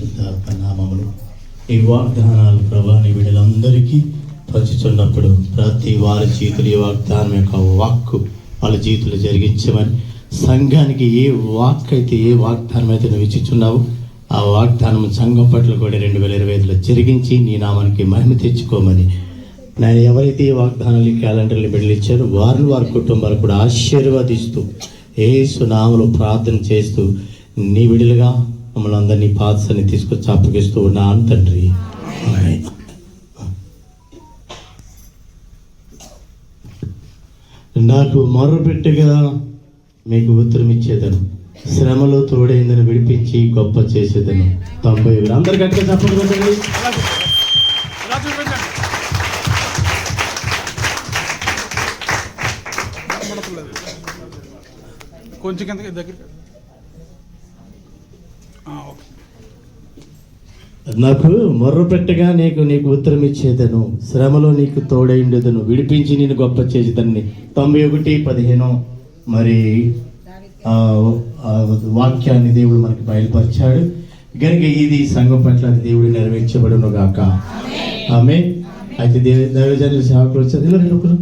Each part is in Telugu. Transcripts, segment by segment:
పరిశుద్ధాత్మ నామములు ఈ వాగ్దానాలు ప్రభా నీ బిడ్డలందరికీ ప్రతి వారి జీతులు ఈ వాగ్దానం యొక్క వాక్కు వాళ్ళ జీతులు జరిగించమని సంఘానికి ఏ వాక్ అయితే ఏ వాగ్దానం అయితే నువ్వు ఇచ్చుచున్నావు ఆ వాగ్దానం సంఘం పట్ల కూడా రెండు వేల ఇరవై ఐదులో జరిగించి నీ నామానికి మహిమ తెచ్చుకోమని. నేను ఎవరైతే ఈ వాగ్దానాలు క్యాలెండర్లు బిడ్డలు ఇచ్చారో వారిని వారి కుటుంబాలు కూడా ఆశీర్వదిస్తూ ఏ నామలు ప్రార్థన చేస్తూ నీ విడులుగా మమ్మల్ని అందరినీ పాదసాన్ని తీసుకొచ్చి అప్పగిస్తూ ఉన్నాను తండ్రి. ఆమేన్. నాకు మొర్రపెట్టుగా మీకు ఉత్తరం ఇచ్చేదను. శ్రమలో తోడైందని విడిపించి గొప్ప చేసేదను. తొంభై వేలు. అందరు గట్టిగా చెప్పండి. కొంచెం కిందకి దగ్గర నాకు మొర్రపెట్టగా నీకు నీకు ఉత్తరం ఇచ్చేదను. శ్రమలో నీకు తోడైండేదను. విడిపించి నేను గొప్ప చేసేదని తొంభై ఒకటి పదిహేను. మరి వాక్యాన్ని దేవుడు మనకి బయలుపరిచాడు. కనుక ఇది సంఘం పట్ల దేవుడు నెరవేర్చబడును గాక. ఆమె అయితే దేవ దైవజనుల సేవకులు వచ్చారు. ఇలా రండి ఒకరు?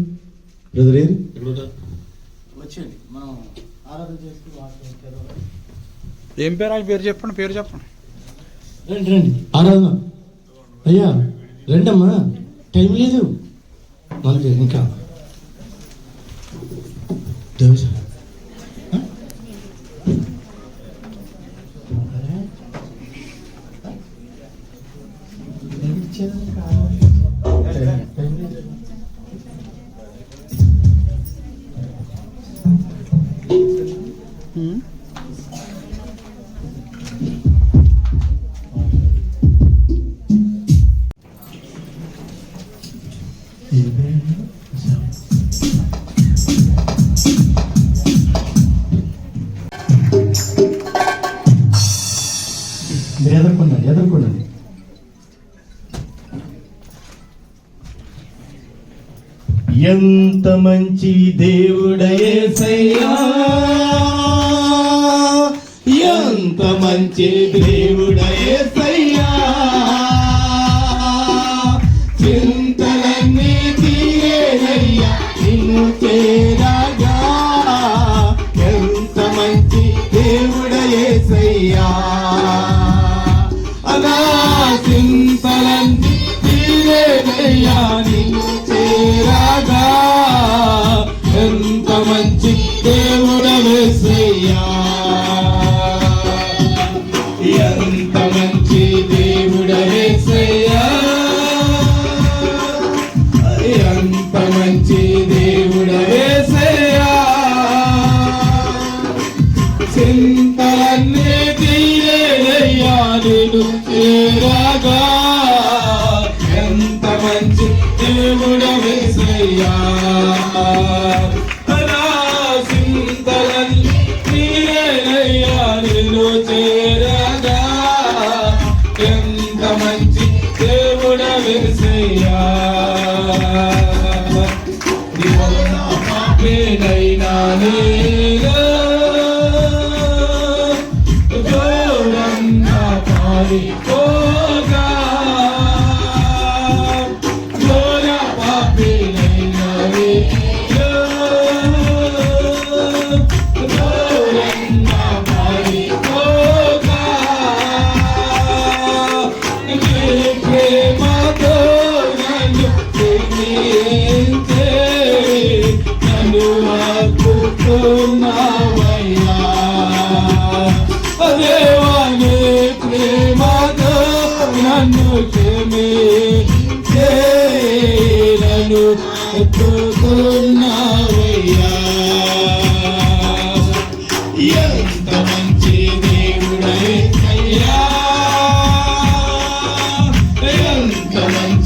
బ్రదర్ ఏది? వచ్చేయండి. మనం ఆరాధన చేస్తూ వాక్యం చదవాలి. ఏం పేరు? ఆయన పేరు చెప్పండి పేరు చెప్పండి. రండి రండి. ఆరాధన. అయ్యా రండమ్మా. టైం లేదు. మనకి ఇంకా దేవుడు ఎంత మంచి దేవుడయేసయ్యా ఎంత మంచి దేవుడయేసయ్యా చింతలన్నీ తీరేనయ్యా నిన్ను దేవుడు ఏ రాగా ఎంత మంచి దేవుడ వేసయ్యా Amen. నన్ను క్షమించే నన్ను ఎత్తుకున్నావయ్యా. ఎంత మంచి దేవుడయ్యా ఎంత మంచి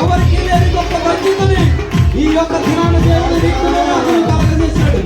ఎవరికి లేని గొప్ప పరిస్థితిని ఈ యొక్క దినాన్ని దేవుడు నీకు కలగజేశాడు